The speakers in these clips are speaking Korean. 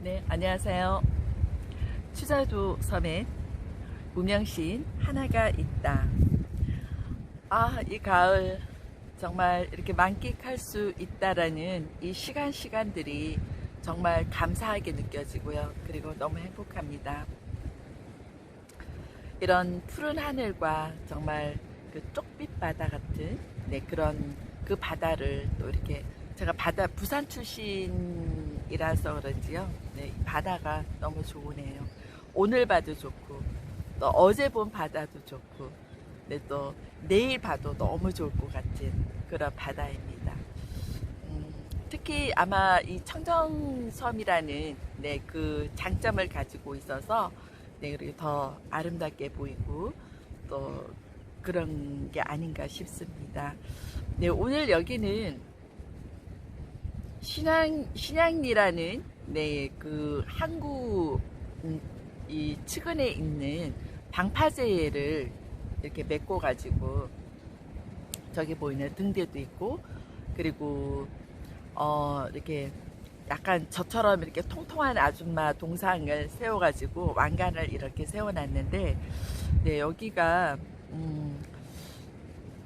네, 안녕하세요. 추자도 섬에 무명시인 하나가 있다. 아, 이 가을 정말 이렇게 만끽할 수 있다라는 이 시간 시간들이 정말 감사하게 느껴지고요. 그리고 너무 행복합니다. 이런 푸른 하늘과 정말 그 쪽빛 바다 같은 네, 그런 그 바다를 또 이렇게 제가 바다 부산 출신이라서 그런지요. 네, 이 바다가 너무 좋으네요. 오늘 봐도 좋고 또 어제 본 바다도 좋고 네, 또 내일 봐도 너무 좋을 것 같은 그런 바다입니다. 음, 특히 아마 이 청정섬이라는 네, 그 장점을 가지고 있어서 네, 그리고 더 아름답게 보이고 또 그런 게 아닌가 싶습니다. 네, 오늘 여기는 신양 신양리라는 네, 그 항구 음, 이 측은에 있는 방파제를 이렇게 메꿔 가지고 저기 보이는 등대도 있고 그리고 어 이렇게 약간 저처럼 이렇게 통통한 아줌마 동상을 세워 가지고 왕관을 이렇게 세워 놨는데 네 여기가 음,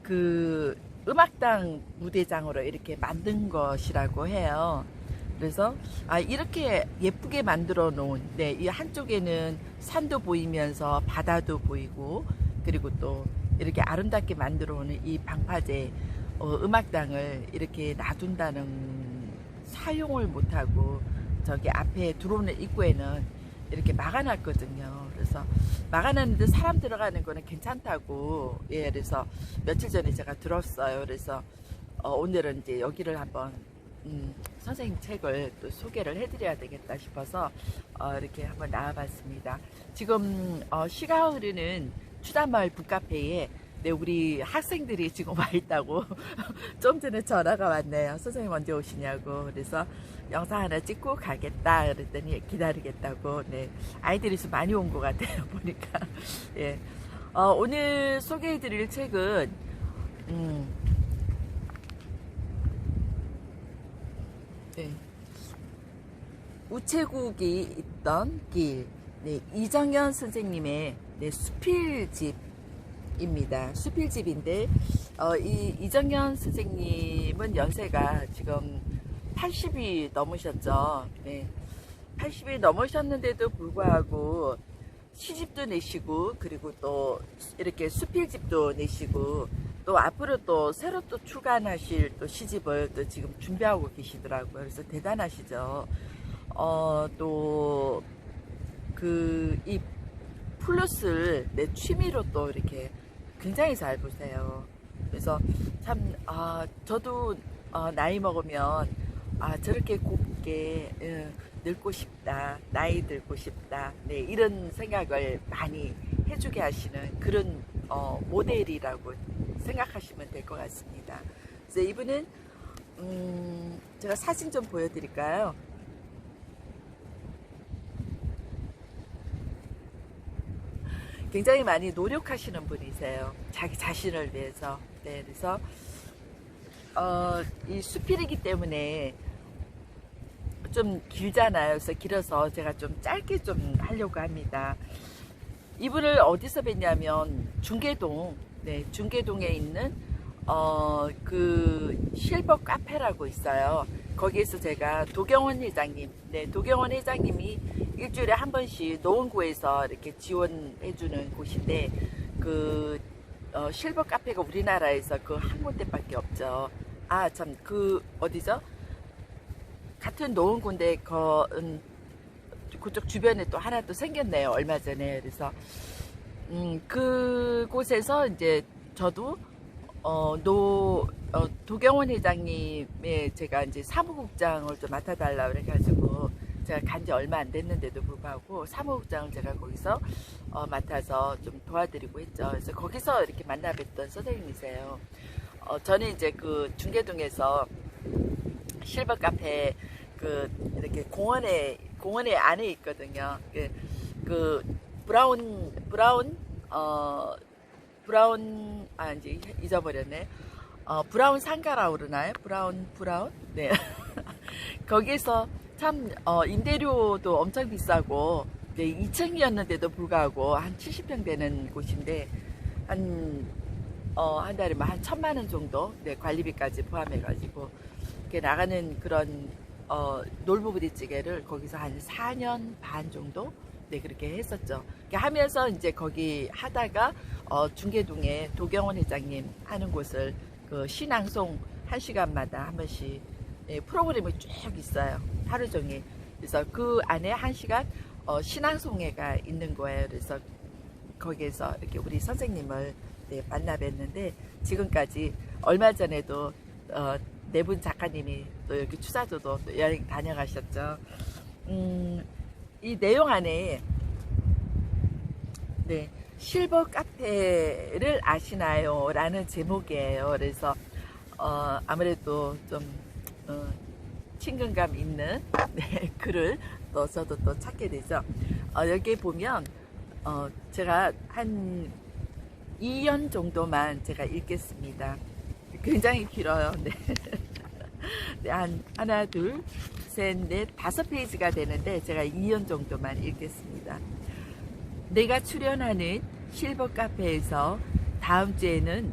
그 음악당 무대장으로 이렇게 만든 것이라고 해요. 그래서 아 이렇게 예쁘게 만들어 놓은 네 이 한쪽에는 산도 보이면서 바다도 보이고 그리고 또 이렇게 아름답게 만들어 놓은 이 방파제 어, 음악당을 이렇게 놔둔다는 사용을 못하고 저기 앞에 들어오는 입구에는 이렇게 막아놨거든요. 그래서 막아놨는데 사람 들어가는 거는 괜찮다고 예 그래서 며칠 전에 제가 들었어요. 그래서 어, 오늘은 이제 여기를 한번 음, 선생님 책을 또 소개를 해드려야 되겠다 싶어서 어, 이렇게 한번 나와봤습니다. 지금 어, 시가 흐르는 추단마을 북카페에 네, 우리 학생들이 지금 와 있다고 좀 전에 전화가 왔네요. 선생님 언제 오시냐고. 그래서 영상 하나 찍고 가겠다. 그랬더니 기다리겠다고. 네. 아이들이 좀 많이 온 것 같아요. 보니까. 예. 어, 오늘 소개해 드릴 책은, 음, 네. 우체국이 있던 길. 네. 이정현 선생님의 네, 수필집 입니다. 수필집인데, 어, 이 이정현 선생님은 연세가 지금 80이 넘으셨죠. 네. 80이 넘으셨는데도 불구하고 시집도 내시고 그리고 또 이렇게 수필집도 내시고 또 앞으로 또 새로 또 출간하실 또 시집을 또 지금 준비하고 계시더라고요. 그래서 대단하시죠. 어, 또 그이 플러스를 내 취미로 또 이렇게 굉장히 잘 보세요. 그래서 참, 아, 저도 어, 나이 먹으면 아, 저렇게 곱게 예, 늙고 싶다, 나이 들고 싶다, 네, 이런 생각을 많이 해주게 하시는 그런 어, 모델이라고 생각하시면 될 것 같습니다. 그래서 이분은 음, 제가 사진 좀 보여드릴까요? 굉장히 많이 노력하시는 분이세요. 자기 자신을 위해서. 네, 그래서 어, 이 수필이기 때문에 좀 길잖아요. 그래서 길어서 제가 좀 짧게 좀 하려고 합니다. 이분을 어디서 뵀냐면 중계동, 네, 중계동에 있는 어, 그 실버 카페라고 있어요. 거기에서 제가 도경원 회장님, 네, 도경원 회장님이 일주일에 한 번씩 노원구에서 이렇게 지원해주는 곳인데 그 어, 실버 카페가 우리나라에서 그 한 군데밖에 없죠. 아, 참, 그, 어디죠? 같은 노원구인데, 그, 음, 그쪽 주변에 또 하나 또 생겼네요. 얼마 전에. 그래서, 음, 그곳에서 이제 저도, 어, 노, 어, 도경원 회장님의 제가 이제 사무국장을 좀 맡아달라고 그래가지고, 제가 간 지 얼마 안 됐는데도 불구하고 사무국장을 제가 거기서 어, 맡아서 좀 도와드리고 했죠. 그래서 거기서 이렇게 만나 뵀던 선생님이세요. 어, 저는 이제 그 중계동에서 실버 카페 그 이렇게 공원에 공원에 안에 있거든요. 그, 그 브라운 브라운 어 브라운 아 이제 잊어버렸네. 어 브라운 상가라 그러나요? 브라운 브라운 네 거기에서 참 어, 임대료도 엄청 비싸고 네, 2층이었는데도 불구하고 한 70평 되는 곳인데 한, 어, 한 달에 뭐한 천만 원 정도 네, 관리비까지 포함해가지고 이렇게 나가는 그런 어, 놀부부대찌개를 거기서 한 4년 반 정도 네 그렇게 했었죠. 이렇게 하면서 이제 거기 하다가 어, 중계동에 도경원 회장님 하는 곳을 그 신앙송 한 시간마다 한 번씩 예, 프로그램이 쭉 있어요. 하루 종일. 그래서 그 안에 한 시간 어, 신앙송회가 있는 거예요. 그래서 거기에서 이렇게 우리 선생님을 네, 만나 뵀는데 지금까지 얼마 전에도 어, 네분 작가님이 또 여기 추사도도 또 여행 다녀가셨죠. 음, 이 내용 안에 네 실버 카페를 아시나요? 라는 제목이에요. 그래서 어, 아무래도 좀 어, 친근감 있는 네, 글을 또 저도 또 찾게 되죠. 어, 여기에 보면 어, 제가 한 2년 정도만 제가 읽겠습니다. 굉장히 길어요. 네. 네, 한 하나, 둘, 셋, 넷, 다섯 페이지가 되는데 제가 2년 정도만 읽겠습니다. 내가 출연하는 실버 카페에서 다음 주에는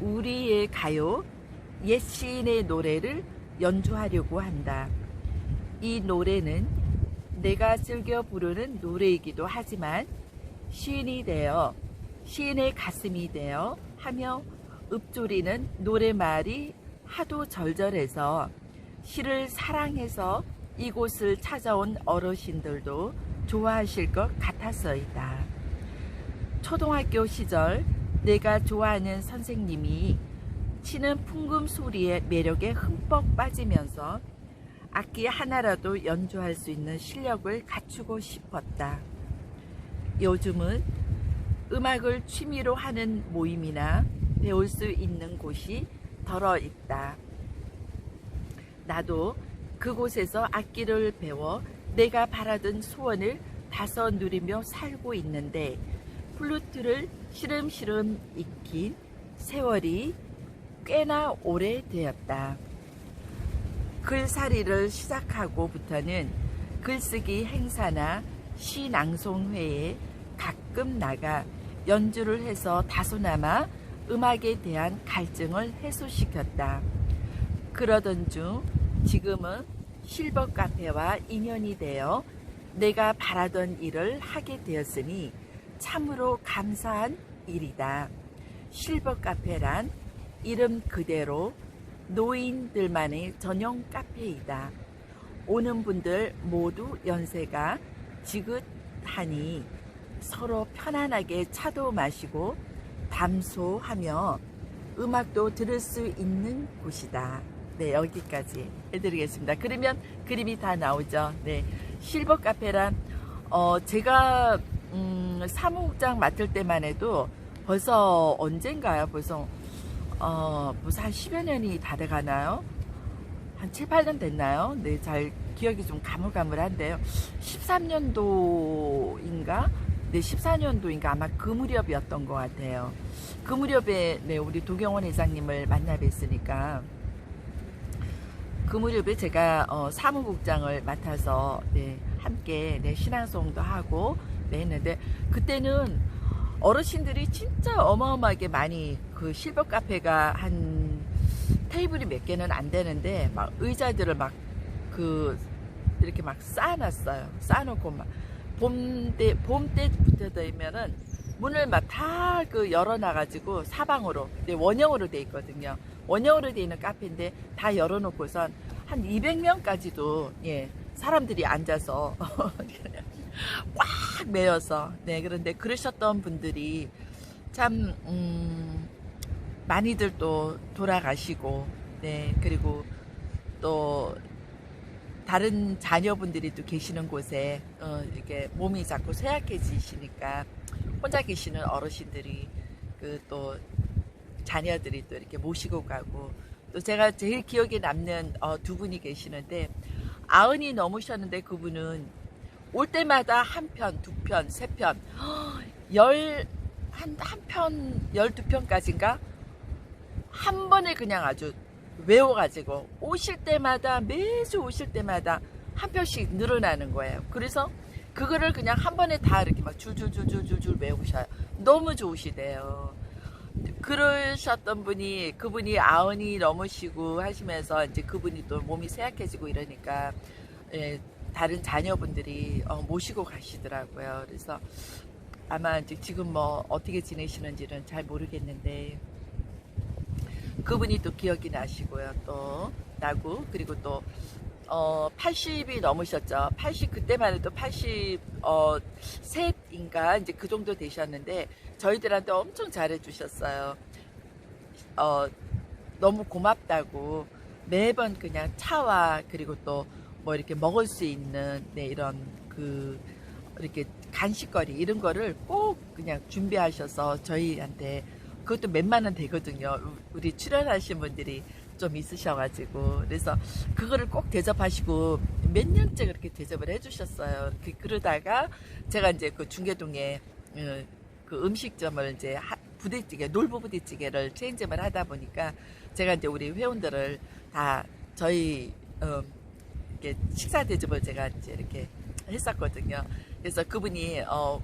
우리의 가요 옛 시인의 노래를 연주하려고 한다. 이 노래는 내가 즐겨 부르는 노래이기도 하지만 시인이 되어 시인의 가슴이 되어 하며 읊조리는 노래말이 하도 절절해서 시를 사랑해서 이곳을 찾아온 어르신들도 좋아하실 것 같았어이다. 초등학교 시절 내가 좋아하는 선생님이 치는 풍금 소리의 매력에 흠뻑 빠지면서 악기 하나라도 연주할 수 있는 실력을 갖추고 싶었다. 요즘은 음악을 취미로 하는 모임이나 배울 수 있는 곳이 덜어 있다. 나도 그곳에서 악기를 배워 내가 바라던 소원을 다서 누리며 살고 있는데 플루트를 시름시름 익힌 세월이 꽤나 오래되었다. 글살이를 시작하고부터는 글쓰기 행사나 시 낭송회에 가끔 나가 연주를 해서 다소나마 음악에 대한 갈증을 해소시켰다. 그러던 중 지금은 실버 카페와 인연이 되어 내가 바라던 일을 하게 되었으니 참으로 감사한 일이다. 실버 카페란 이름 그대로 노인들만의 전용 카페이다. 오는 분들 모두 연세가 지긋하니 서로 편안하게 차도 마시고 담소하며 음악도 들을 수 있는 곳이다. 네, 여기까지 해드리겠습니다. 그러면 그림이 다 나오죠. 네, 실버 카페란 어, 제가 음, 사무국장 맡을 때만 해도 벌써 언젠가요? 벌써 어, 무슨 한 10여 년이 다 돼가나요? 한 7, 8년 됐나요? 네, 잘 기억이 좀 가물가물한데요. 13년도인가? 네, 14년도인가 아마 그 무렵이었던 것 같아요. 그 무렵에 네, 우리 도경원 회장님을 만나 뵀으니까 그 무렵에 제가 어, 사무국장을 맡아서 네, 함께 네, 신앙송도 하고 네, 했는데 그때는 어르신들이 진짜 어마어마하게 많이 그 실버 카페가 한 테이블이 몇 개는 안 되는데 막 의자들을 막 그 이렇게 막 쌓아놨어요. 쌓아놓고 막 봄때 봄때부터 되면은 문을 막 다 그 열어놔가지고 사방으로 네, 원형으로 돼 있거든요. 원형으로 돼 있는 카페인데 다 열어놓고선 한 200명까지도 예 사람들이 앉아서 꽉 메여서. 네 그런데 그러셨던 분들이 참 음, 많이들 또 돌아가시고 네 그리고 또 다른 자녀분들이 또 계시는 곳에 어, 이렇게 몸이 자꾸 쇠약해지시니까 혼자 계시는 어르신들이 그 또 자녀들이 또 이렇게 모시고 가고 또 제가 제일 기억에 남는 어, 두 분이 계시는데 아흔이 넘으셨는데 그분은 올 때마다 한 편, 두 편, 세 편, 열, 한, 한 편, 열두 편까지인가? 한 번에 그냥 아주 외워가지고 오실 때마다, 매주 오실 때마다 한 편씩 늘어나는 거예요. 그래서 그거를 그냥 한 번에 다 이렇게 막 줄줄줄줄줄줄 외우셔요. 너무 좋으시대요. 그러셨던 분이 그분이 아흔이 넘으시고 하시면서 이제 그분이 또 몸이 쇠약해지고 이러니까 예, 다른 자녀분들이 어, 모시고 가시더라고요. 그래서 아마 지금 뭐 어떻게 지내시는지는 잘 모르겠는데 그분이 또 기억이 나시고요. 또 나고 그리고 또 어, 80이 넘으셨죠. 80 그때만 해도 80 어, 이제 그 정도 되셨는데 저희들한테 엄청 잘해 주셨어요. 어, 너무 고맙다고 매번 그냥 차와 그리고 또 뭐 이렇게 먹을 수 있는 네, 이런 그 이렇게 간식거리 이런 거를 꼭 그냥 준비하셔서 저희한테 그것도 몇만 원 되거든요. 우리 출연하신 분들이 좀 있으셔가지고 그래서 그거를 꼭 대접하시고 몇 년째 그렇게 대접을 해주셨어요. 그, 그러다가 제가 이제 그 중계동에 어, 그 음식점을 이제 하- 부대찌개 놀부 부대찌개를 체인점을 하다 보니까 제가 이제 우리 회원들을 다 저희 어, 이렇게 식사 대접을 제가 이제 이렇게 했었거든요. 그래서 그분이 어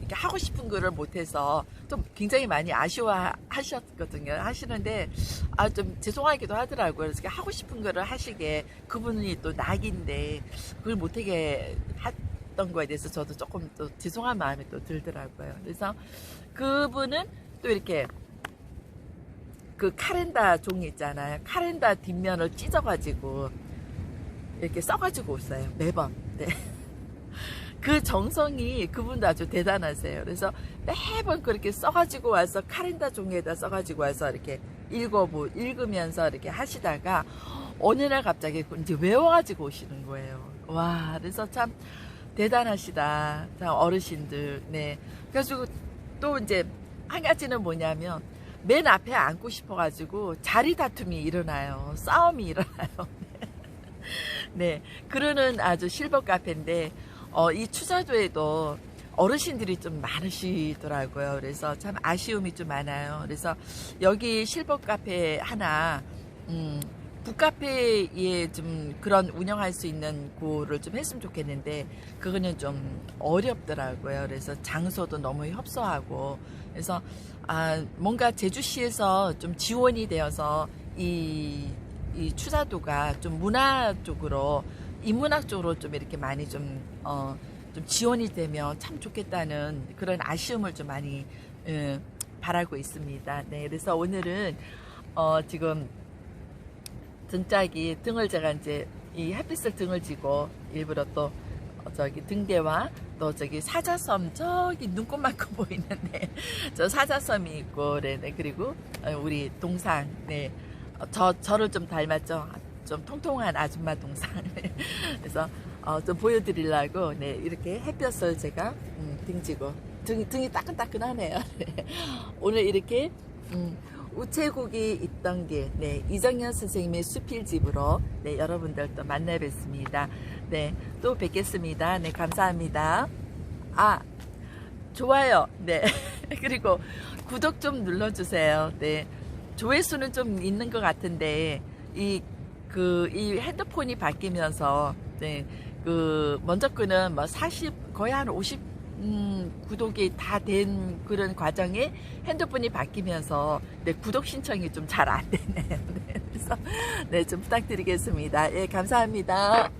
이렇게 하고 싶은 거를 못해서 좀 굉장히 많이 아쉬워하셨거든요. 하시는데 아 좀 죄송하기도 하더라고요. 그래서 하고 싶은 거를 하시게 그분이 또 낙인데 그걸 못하게 했던 거에 대해서 저도 조금 또 죄송한 마음이 또 들더라고요. 그래서 그분은 또 이렇게 그 카렌다 종이 있잖아요. 카렌다 뒷면을 찢어가지고 이렇게 써가지고 오세요. 매번. 네. 그 정성이 그분도 아주 대단하세요. 그래서 매번 그렇게 써가지고 와서 카렌다 종이에다 써가지고 와서 이렇게 읽어보, 읽으면서 이렇게 하시다가 어느 날 갑자기 이제 외워가지고 오시는 거예요. 와, 그래서 참 대단하시다. 참 어르신들. 네. 그래가지고 또 이제 한 가지는 뭐냐면 맨 앞에 앉고 싶어가지고 자리 다툼이 일어나요. 싸움이 일어나요. 네, 그러는 아주 실버 카페인데 어, 이 추자도에도 어르신들이 좀 많으시더라고요. 그래서 참 아쉬움이 좀 많아요. 그래서 여기 실버 카페 하나 음, 북카페에 좀 그런 운영할 수 있는 곳을 좀 했으면 좋겠는데 그거는 좀 어렵더라고요. 그래서 장소도 너무 협소하고 그래서 아, 뭔가 제주시에서 좀 지원이 되어서 이, 이 추사도가 좀 문화 쪽으로 인문학 쪽으로 좀 이렇게 많이 좀, 어, 좀 지원이 되면 참 좋겠다는 그런 아쉬움을 좀 많이 예, 바라고 있습니다. 네, 그래서 오늘은 어, 지금 등짝이 등을 제가 이제 이 햇빛을 등을 지고 일부러 또 어, 저기 등대와 또 저기 사자섬 저기 눈꽃만큼 보이는데 저 사자섬이 있고 네 네 그리고 어, 우리 동상 네 저 저를 좀 닮았죠 좀 통통한 아줌마 동상 그래서 어, 좀 보여드리려고 네 이렇게 햇볕을 제가 음, 등지고 등, 등이 따끈따끈하네요 오늘 이렇게 음, 우체국이 있던 길, 네, 이정현 선생님의 수필집으로, 네, 여러분들 또 만나 뵙습니다. 네, 또 뵙겠습니다. 네, 감사합니다. 아, 좋아요. 네. 그리고 구독 좀 눌러주세요. 네. 조회수는 좀 있는 것 같은데, 이, 그, 이 핸드폰이 바뀌면서, 네. 그, 먼저 거는 뭐 40, 거의 한 50, 음, 구독이 다 된 그런 과정에 핸드폰이 바뀌면서 네, 구독 신청이 좀 잘 안 되네요. 네, 그래서 네, 좀 부탁드리겠습니다. 예, 감사합니다.